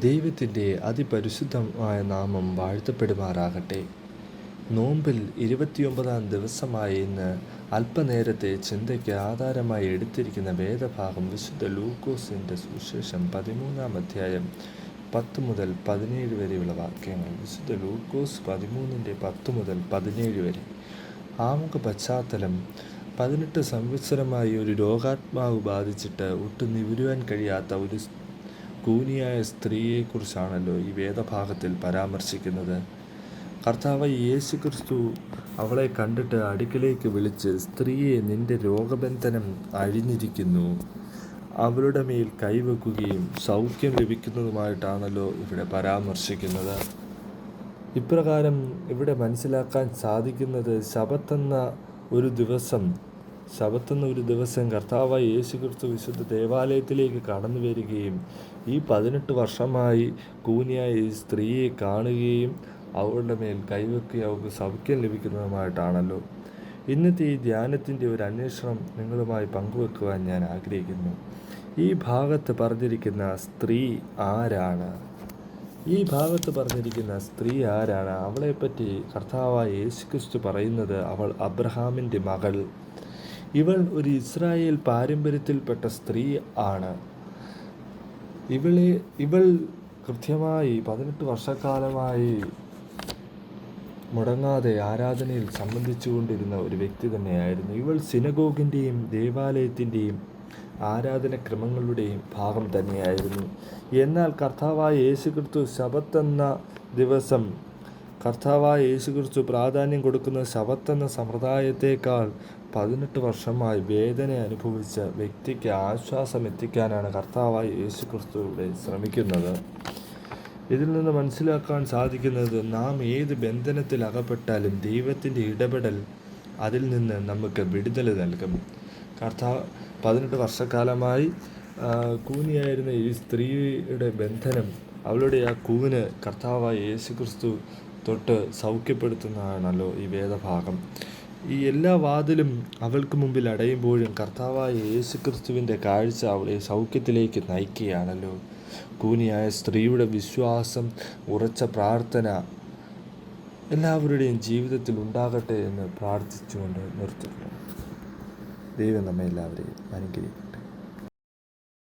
ദൈവത്തിന്റെ അതിപരിശുദ്ധമായ നാമം വാഴ്ത്തപ്പെടുമാറാകട്ടെ. നോമ്പിൽ ഇരുപത്തിയൊമ്പതാം ദിവസമായ ഇന്ന് അല്പനേരത്തെ ചിന്തയ്ക്ക് ആധാരമായി എടുത്തിരിക്കുന്ന വേദഭാഗം വിശുദ്ധ ലൂക്കോസിന്റെ സുശേഷം പതിമൂന്നാം അധ്യായം പത്ത് മുതൽ പതിനേഴ് വരെയുള്ള വാക്യങ്ങൾ. വിശുദ്ധ ലൂക്കോസ് പതിമൂന്നിന്റെ പത്ത് മുതൽ പതിനേഴ് വരെ. ആമുഖ പശ്ചാത്തലം പതിനെട്ട് സംവത്സരമായി ഒരു രോഗാത്മാവ് ബാധിച്ചിട്ട് ഒട്ടും നിവരുവാൻ കഴിയാത്ത ഒരു കൂനിയായ സ്ത്രീയെക്കുറിച്ചാണല്ലോ ഈ വേദഭാഗത്തിൽ പരാമർശിക്കുന്നത്. കർത്താവ് യേശു ക്രിസ്തു അവളെ കണ്ടിട്ട് അടുക്കിലേക്ക് വിളിച്ച് സ്ത്രീയെ നിന്റെ രോഗബന്ധനം അഴിഞ്ഞിരിക്കുന്നു. അവളുടെ മേൽ കൈവെക്കുകയും സൗഖ്യം ലഭിക്കുന്നതുമായിട്ടാണല്ലോ ഇവിടെ പരാമർശിക്കുന്നത്. ഇപ്രകാരം ഇവിടെ മനസ്സിലാക്കാൻ സാധിക്കുന്നത് ശബത്തെന്ന ഒരു ദിവസം ശബത്തെന്ന ഒരു ദിവസം കർത്താവായ യേശു ക്രിസ്തു വിശുദ്ധ ദേവാലയത്തിലേക്ക് കടന്നു വരികയും ഈ പതിനെട്ട് വർഷമായി കൂനിയായ ഈ സ്ത്രീയെ കാണുകയും അവളുടെ മേൽ കൈവെക്കുകയും അവൾക്ക് സൗഖ്യം ലഭിക്കുന്നതുമായിട്ടാണല്ലോ. ഇന്നത്തെ ഈ ധ്യാനത്തിന്റെ ഒരു അന്വേഷണം നിങ്ങളുമായി പങ്കുവെക്കുവാൻ ഞാൻ ആഗ്രഹിക്കുന്നു. ഈ ഭാഗത്ത് പറഞ്ഞിരിക്കുന്ന സ്ത്രീ ആരാണ്? ഈ ഭാഗത്ത് പറഞ്ഞിരിക്കുന്ന സ്ത്രീ ആരാണ്? അവളെപ്പറ്റി കർത്താവായ യേശുക്രിസ്തു പറയുന്നത് അവൾ അബ്രഹാമിന്റെ മകൾ. ഇവൾ ഒരു ഇസ്രായേൽ പാരമ്പര്യത്തിൽപ്പെട്ട സ്ത്രീ ആണ്. ഇവളെ ഇവൾ കൃത്യമായി പതിനെട്ട് വർഷക്കാലമായി മുടങ്ങാതെ ആരാധനയിൽ സംബന്ധിച്ചുകൊണ്ടിരുന്ന ഒരു വ്യക്തി തന്നെയായിരുന്നു. ഇവൾ സിനഗോഗിന്റെയും ദേവാലയത്തിന്റെയും ആരാധനക്രമങ്ങളുടെയും ഭാഗം തന്നെയായിരുന്നു. എന്നാൽ കർത്താവായ യേശുക്രിസ്തു ശബത്തെന്ന ദിവസം കർത്താവായ യേശുക്രിസ്തു പ്രാധാന്യം കൊടുക്കുന്ന ശവത്തെന്ന സമ്പ്രദായത്തേക്കാൾ പതിനെട്ട് വർഷമായി വേദന അനുഭവിച്ച വ്യക്തിക്ക് ആശ്വാസം എത്തിക്കാനാണ് കർത്താവായ യേശുക്രിസ്തു ഇവിടെ ശ്രമിക്കുന്നത്. ഇതിൽ നിന്ന് മനസ്സിലാക്കാൻ സാധിക്കുന്നത് നാം ഏത് ബന്ധനത്തിൽ അകപ്പെട്ടാലും ദൈവത്തിന്റെ ഇടപെടൽ അതിൽ നിന്ന് നമുക്ക് വിടുതൽ നൽകും. കർത്താവ് പതിനെട്ട് വർഷക്കാലമായി കൂനിയായിരുന്ന ഈ സ്ത്രീയുടെ ബന്ധനം അവളുടെ ആ കൂന് കർത്താവായ യേശു ക്രിസ്തു തൊട്ട് സൗഖ്യപ്പെടുത്തുന്നതാണല്ലോ ഈ വേദഭാഗം. ഈ എല്ലാ വാതിലും അവൾക്ക് മുമ്പിൽ അടയുമ്പോഴും കർത്താവായ യേശു ക്രിസ്തുവിന്റെ കാഴ്ച അവളെ സൗഖ്യത്തിലേക്ക് നയിക്കുകയാണല്ലോ. കൂനിയായ സ്ത്രീയുടെ വിശ്വാസം ഉറച്ച പ്രാർത്ഥന എല്ലാവരുടെയും ജീവിതത്തിൽ ഉണ്ടാകട്ടെ എന്ന് പ്രാർത്ഥിച്ചുകൊണ്ട് നിർത്തുന്നു. ദൈവം നമ്മെ എല്ലാവരെയും അനുഗ്രഹിക്കും